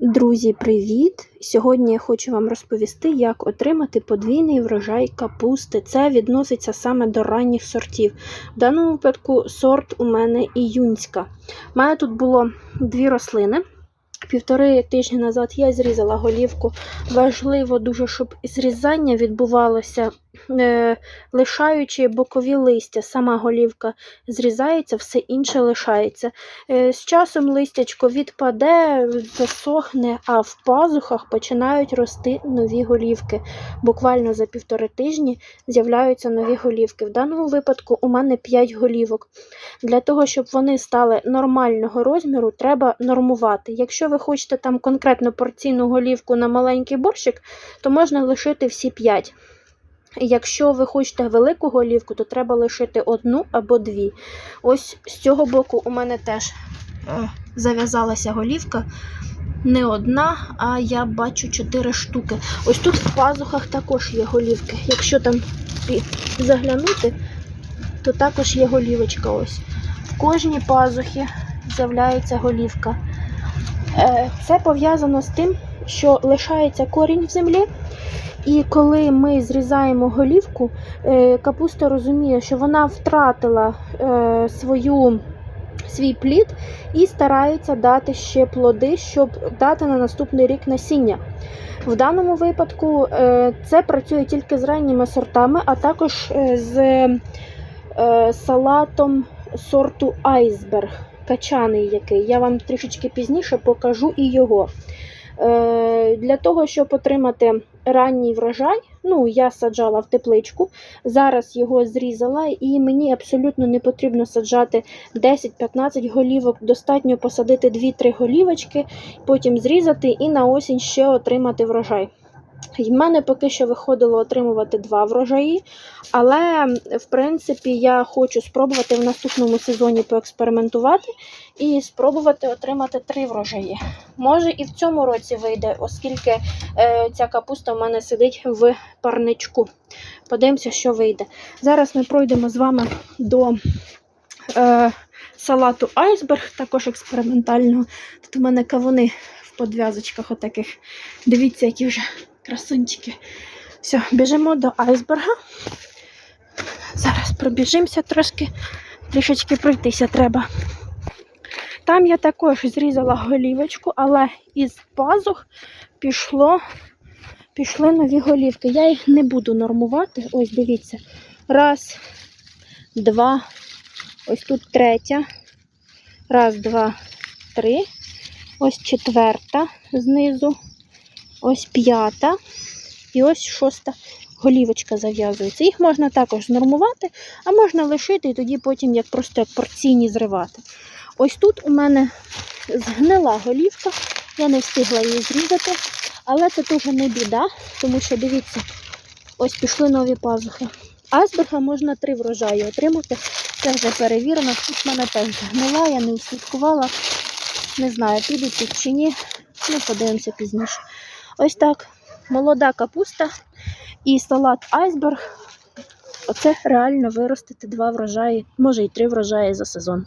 Друзі, привіт! Сьогодні я хочу вам розповісти, як отримати подвійний врожай капусти. Це відноситься саме до ранніх сортів. В даному випадку сорт у мене іюнська. У мене тут було дві рослини. Півтори тижні назад я зрізала голівку. Важливо дуже, щоб зрізання відбувалося, лишаючи бокові листя. Сама голівка зрізається, все інше лишається. Е, з часом листячко відпаде, засохне, а в пазухах починають рости нові голівки. Буквально за півтори тижні з'являються нові голівки. В даному випадку у мене 5 голівок. Для того, щоб вони стали нормального розміру, треба нормувати. Якщо ви хочете там конкретно порційну голівку на маленький борщик, то можна лишити всі 5. Якщо ви хочете велику голівку, то треба лишити одну або дві. Ось з цього боку у мене теж е, зав'язалася голівка. Не одна, а я бачу 4 штуки. Ось тут в пазухах також є голівки. Якщо там заглянути, то також є голівочка. Ось. В кожній пазухі з'являється голівка. Е, Це пов'язано з тим, що лишається корінь в землі. І коли ми зрізаємо голівку, е, капуста розуміє, що вона втратила е, свою, свій плід і старається дати ще плоди, щоб дати на наступний рік насіння. В даному випадку е, це працює тільки з ранніми сортами, а також з салатом сорту айсберг, качаний який. Я вам трішечки пізніше покажу і його. Для того, щоб отримати ранній врожай, ну, я саджала в тепличку, зараз його зрізала, і мені абсолютно не потрібно саджати 10-15 голівок, достатньо посадити 2-3 голівочки, потім зрізати і на осінь ще отримати врожай. В мене поки що виходило отримувати два врожаї, але в принципі я хочу спробувати в наступному сезоні поекспериментувати і спробувати отримати три врожаї. Може і в цьому році вийде, оскільки е, ця капуста в мене сидить в парничку. Подивимося, що вийде. Зараз ми пройдемо з вами до е, салату айсберг, також експериментального. Тут у мене кавуни в подв'язочках отаких. Дивіться, які вже красунчики. Все, біжимо до айсберга. Зараз пробіжимося трошки, трішечки пройтися треба. Там я також зрізала голівочку, але із пазух пішло, пішли нові голівки. Я їх не буду нормувати. Ось дивіться. Раз, два, ось тут третя. Раз, два, три. Ось четверта знизу. Ось п'ята. І ось шоста голівочка зав'язується. Їх можна також знормувати, а можна лишити і тоді потім як просто порційні зривати. Ось тут у мене згнила голівка, я не встигла її зрізати, але це теж не біда, тому що дивіться, ось пішли нові пазухи. Айсберга можна три врожаї отримати. Це вже перевірено. Тут в мене теж згнила, я не услідкувала. Не знаю, підуть чи ні. Ну, подивимося пізніше. Ось так. Молода капуста і салат айсберг. Оце реально виростити два врожаї, може і три врожаї за сезон.